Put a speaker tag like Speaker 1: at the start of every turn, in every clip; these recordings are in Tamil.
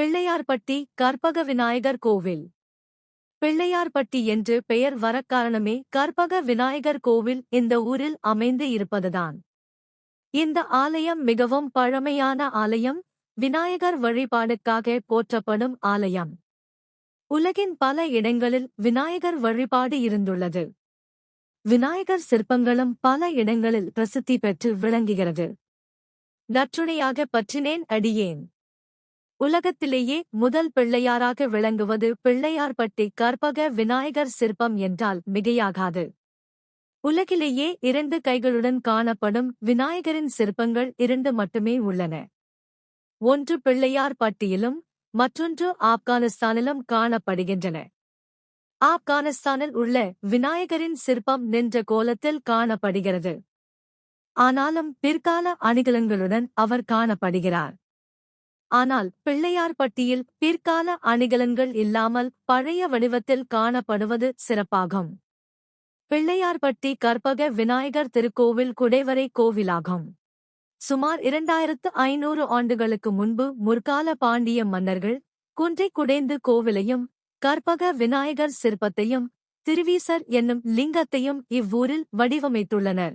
Speaker 1: பிள்ளையார்பட்டி கற்பக விநாயகர் கோவில். பிள்ளையார்பட்டி என்று பெயர் வரக் காரணமே கற்பக விநாயகர் கோவில் இந்த ஊரில் அமைந்து இருப்பதுதான். இந்த ஆலயம் மிகவும் பழமையான ஆலயம் விநாயகர் வழிபாடுக்காக போற்றப்படும் ஆலயம். உலகின் பல இடங்களில் விநாயகர் வழிபாடு இருந்துள்ளது. விநாயகர் சிற்பங்களும் பல இடங்களில் பிரசித்தி பெற்று விளங்குகிறது. நற்றுணையாக பற்றினேன் அடியேன். உலகத்திலேயே முதல் பிள்ளையாராக விளங்குவது பிள்ளையார்பட்டி கற்பக விநாயகர் சிற்பம் என்றால் மிகையாகாது. உலகிலேயே இரண்டு கைகளுடன் காணப்படும் விநாயகரின் சிற்பங்கள் இரண்டு மட்டுமே உள்ளன. ஒன்று பிள்ளையார் பட்டியிலும் மற்றொன்று ஆப்கானிஸ்தானிலும் காணப்படுகின்றன. ஆப்கானிஸ்தானில் உள்ள விநாயகரின் சிற்பம் நின்ற கோலத்தில் காணப்படுகிறது. ஆனாலும் பிற்கால அணிகலன்களுடன் அவர் காணப்படுகிறார். ஆனால் பிள்ளையார்பட்டியில் பிற்கால அணிகலன்கள் இல்லாமல் பழைய வடிவத்தில் காணப்படுவது சிறப்பாகும். பிள்ளையார்பட்டி கற்பக விநாயகர் திருக்கோவில் குடைவரை கோவிலாகும். சுமார் இரண்டாயிரத்து ஐநூறு ஆண்டுகளுக்கு முன்பு முற்கால பாண்டிய மன்னர்கள் குன்றை குடைந்து கோவிலையும் கற்பக விநாயகர் சிற்பத்தையும் திருவீசர் என்னும் லிங்கத்தையும் இவ்வூரில் வடிவமைத்துள்ளனர்.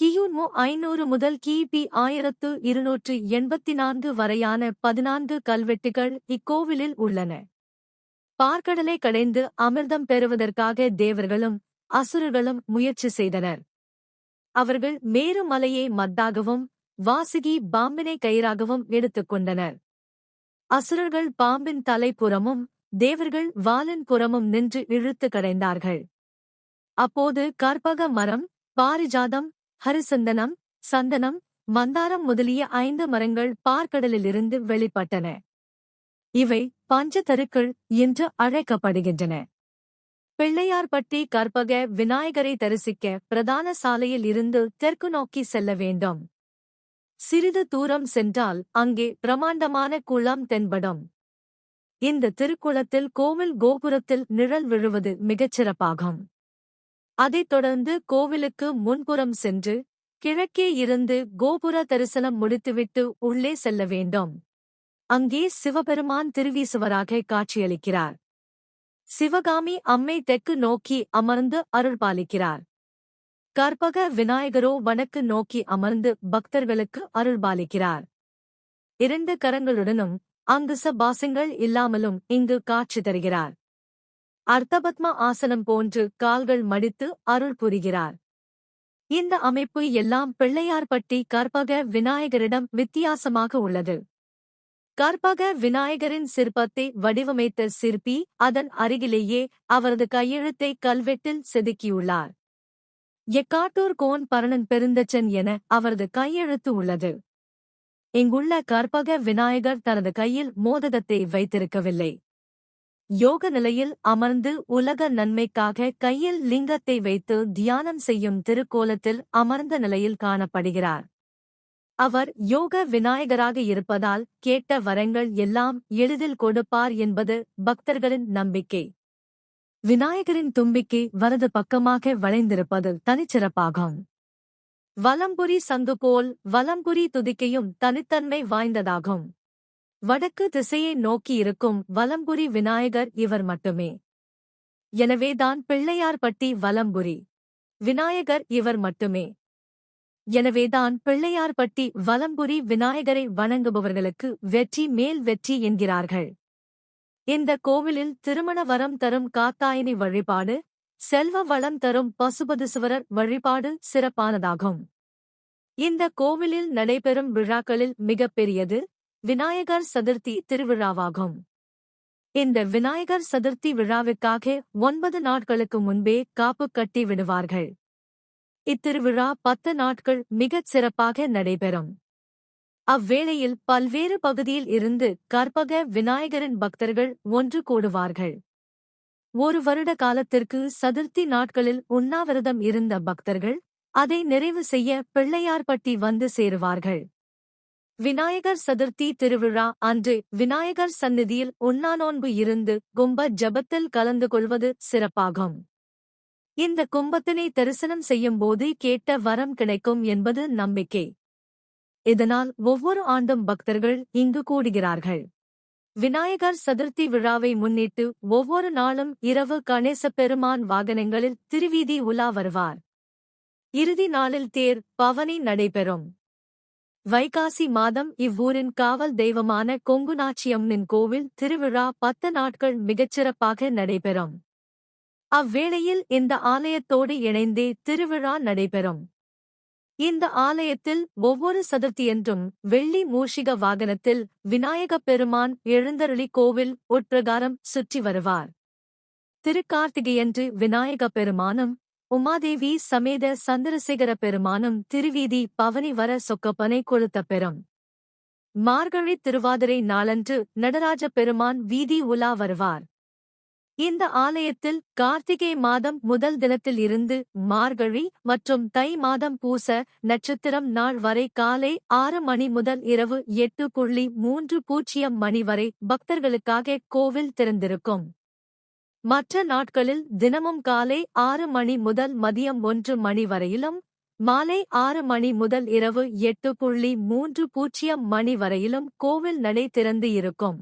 Speaker 1: கியூன்மு ஐநூறு முதல் கிபி ஆயிரத்து இருநூற்று எண்பத்தி நான்கு வரையான பதினான்கு கல்வெட்டுகள் இக்கோவிலில் உள்ளன. பார்க்கடலை கடைந்து அமிர்தம் பெறுவதற்காக தேவர்களும் அசுரர்களும் முயற்சி செய்தனர். அவர்கள் மேருமலையை மத்தாகவும் வாசுகி பாம்பினை கயிறாகவும் எடுத்துக்கொண்டனர் அசுரர்கள் பாம்பின் தலைப்புறமும் தேவர்கள் வாலின் புறமும் நின்று இழுத்து கடைந்தார்கள். அப்போது கற்பக மரம் பாரிஜாதம் ஹரிசந்தனம் சந்தனம் மந்தாரம் முதலிய ஐந்து மரங்கள் பார்க்கடலிலிருந்து வெளிப்பட்டன. இவை பஞ்சதருக்கள் என்று அழைக்கப்படுகின்றன. பிள்ளையார்பட்டி கற்பக விநாயகரை தரிசிக்க பிரதான சாலையில் இருந்து தெற்கு நோக்கி செல்ல வேண்டும். சிறிது தூரம் சென்றால் அங்கே பிரமாண்டமான குளம் தென்படும். இந்த திருக்குளத்தில் கோவில் கோபுரத்தில் நிழல் விழுவது மிகச்சிறப்பாகும். அதைத் தொடர்ந்து கோவிலுக்கு முன்புறம் சென்று கிழக்கே இருந்து கோபுர தரிசனம் முடித்துவிட்டு உள்ளே செல்ல வேண்டும். அங்கே சிவபெருமான் திருவீசுவராக காட்சியளிக்கிறார். சிவகாமி அம்மை தெற்கு நோக்கி அமர்ந்து அருள்பாலிக்கிறார் கற்பக விநாயகரோ வடக்கு நோக்கி அமர்ந்து பக்தர்களுக்கு அருள்பாலிக்கிறார் இரண்டு கரங்களுடனும் அங்கு சபாசங்கள் இல்லாமலும் இங்கு காட்சி தருகிறார். அர்த்தபத்ம ஆசனம் போன்று கால்கள் மடித்து அருள் புரிகிறார். இந்த அமைப்பு எல்லாம் பிள்ளையார்பட்டி கற்பக விநாயகரிடம் வித்தியாசமாக உள்ளது. கற்பக விநாயகரின் சிற்பத்தை வடிவமைத்த சிற்பி அதன் அருகிலேயே அவரது கையெழுத்தை கல்வெட்டில் செதுக்கியுள்ளார். எக்காட்டூர் கோன் பரணன் பெருந்தச்சன் என அவரது கையெழுத்து உள்ளது. இங்குள்ள கற்பக விநாயகர் தனது கையில் மோதகத்தை வைத்திருக்கவில்லை. யோக நிலையில் அமர்ந்து உலக நன்மைக்காக கையில் லிங்கத்தை வைத்து தியானம் செய்யும் திருக்கோலத்தில் அமர்ந்த நிலையில் காணப்படுகிறார். அவர் யோக விநாயகராக இருப்பதால் கேட்ட வரங்கள் எல்லாம் எளிதில் கொடுப்பார் என்பது பக்தர்களின் நம்பிக்கை. விநாயகரின் தும்பிக்கை வரது பக்கமாக வளைந்திருப்பது தனிச்சிறப்பாகும். வலம்புரி சங்கு போல் வலம்புரி துதிக்கையும் தனித்தன்மை வாய்ந்ததாகும். வடக்கு திசையை நோக்கி இருக்கும் வலம்புரி விநாயகர் இவர் மட்டுமே. எனவேதான் பிள்ளையார்பட்டி வலம்புரி விநாயகர் இவர் மட்டுமே. எனவேதான் பிள்ளையார்பட்டி வலம்புரி விநாயகரை வணங்குபவர்களுக்கு வெற்றி மேல் வெற்றி என்கிறார்கள். இந்த கோவிலில் திருமண வரம் தரும் காத்தாயினி வழிபாடு செல்வ வளம் தரும் பசுபதுசுவரர் வழிபாடு சிறப்பானதாகும். இந்த கோவிலில் நடைபெறும் விழாக்களில் மிகப்பெரியது விநாயகர் சதுர்த்தி திருவிழாவாகும். இந்த விநாயகர் சதுர்த்தி விழாவுக்காக ஒன்பது நாட்களுக்கு முன்பே காப்பு கட்டி விடுவார்கள். இத்திருவிழா பத்து நாட்கள் மிகச் சிறப்பாக நடைபெறும். அவ்வேளையில் பல்வேறு பகுதியில் இருந்து கற்பக விநாயகரின் பக்தர்கள் ஒன்று கூடுவார்கள். ஒரு வருட காலத்திற்கு சதுர்த்தி நாட்களில் உண்ணாவிரதம் இருந்த பக்தர்கள் அதை நிறைவு செய்ய பிள்ளையார்பட்டி வந்து சேருவார்கள். விநாயகர் சதுர்த்தி திருவிழா அன்று விநாயகர் சந்நிதியில் உண்ணாநோன்பு இருந்து கும்ப ஜபத்தில் கலந்து கொள்வது சிறப்பாகும். இந்த கும்பத்தினை தரிசனம் செய்யும்போது கேட்ட வரம் கிடைக்கும் என்பது நம்பிக்கை. இதனால் ஒவ்வொரு ஆண்டும் பக்தர்கள் இங்கு கூடுகிறார்கள். விநாயகர் சதுர்த்தி விழாவை முன்னிட்டு ஒவ்வொரு நாளும் இரவு கணேச பெருமான் வாகனங்களில் திருவீதி உலா வருவார். இறுதி நாளில் தேர் பவனி நடைபெறும். வைகாசி மாதம் இவ்வூரின் காவல் தெய்வமான கொங்குநாச்சியம்மன் கோவில் திருவிழா பத்து நாட்கள் மிகச்சிறப்பாக நடைபெறும். அவ்வேளையில் இந்த ஆலயத்தோடு இணைந்தே திருவிழா நடைபெறும். இந்த ஆலயத்தில் ஒவ்வொரு சதுர்த்தியன்றும் வெள்ளி மூஷிக வாகனத்தில் விநாயகப் பெருமான் எழுந்தருளி கோவில் உட்பிரகாரம் சுற்றி வருவார். திருக்கார்த்திகையன்று விநாயகப் பெருமானும் உமாதேவி சமேத சந்திரசேகர பெருமானும் திருவீதி பவனி வர சொக்கப்பனை கொளுத்த பெறும் மார்கழி திருவாதிரை நாளன்று நடராஜ பெருமான் வீதி உலா வருவார். இந்த ஆலயத்தில் கார்த்திகை மாதம் முதல் தினத்தில் இருந்து மார்கழி மற்றும் தை மாதம் பூச நட்சத்திரம் நாள் வரை காலை ஆறு மணி முதல் இரவு எட்டு புள்ளி மூன்று பூஜ்ஜியம் மணி வரை பக்தர்களுக்காக கோவில் திறந்திருக்கும். மற்ற நாட்களில் தினமும் காலை ஆறு மணி முதல் மதியம் ஒன்று மணி வரையிலும் மாலை ஆறு மணி முதல் இரவு எட்டு புள்ளி மூன்று பூஜ்ஜியம் மணி வரையிலும் கோவில் நடை திறந்து இருக்கும்.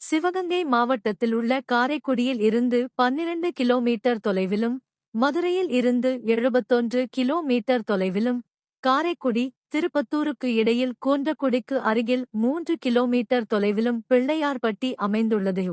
Speaker 1: சிவகங்கை மாவட்டத்தில் உள்ள காரைக்குடியில் இருந்து பன்னிரண்டு கிலோமீட்டர் தொலைவிலும் மதுரையில் இருந்து எழுபத்தொன்று கிலோமீட்டர் தொலைவிலும் காரைக்குடி திருப்பத்தூருக்கு இடையில் கூன்றக்குடிக்கு அருகில் மூன்று கிலோமீட்டர் தொலைவிலும் பிள்ளையார்பட்டி அமைந்துள்ளது.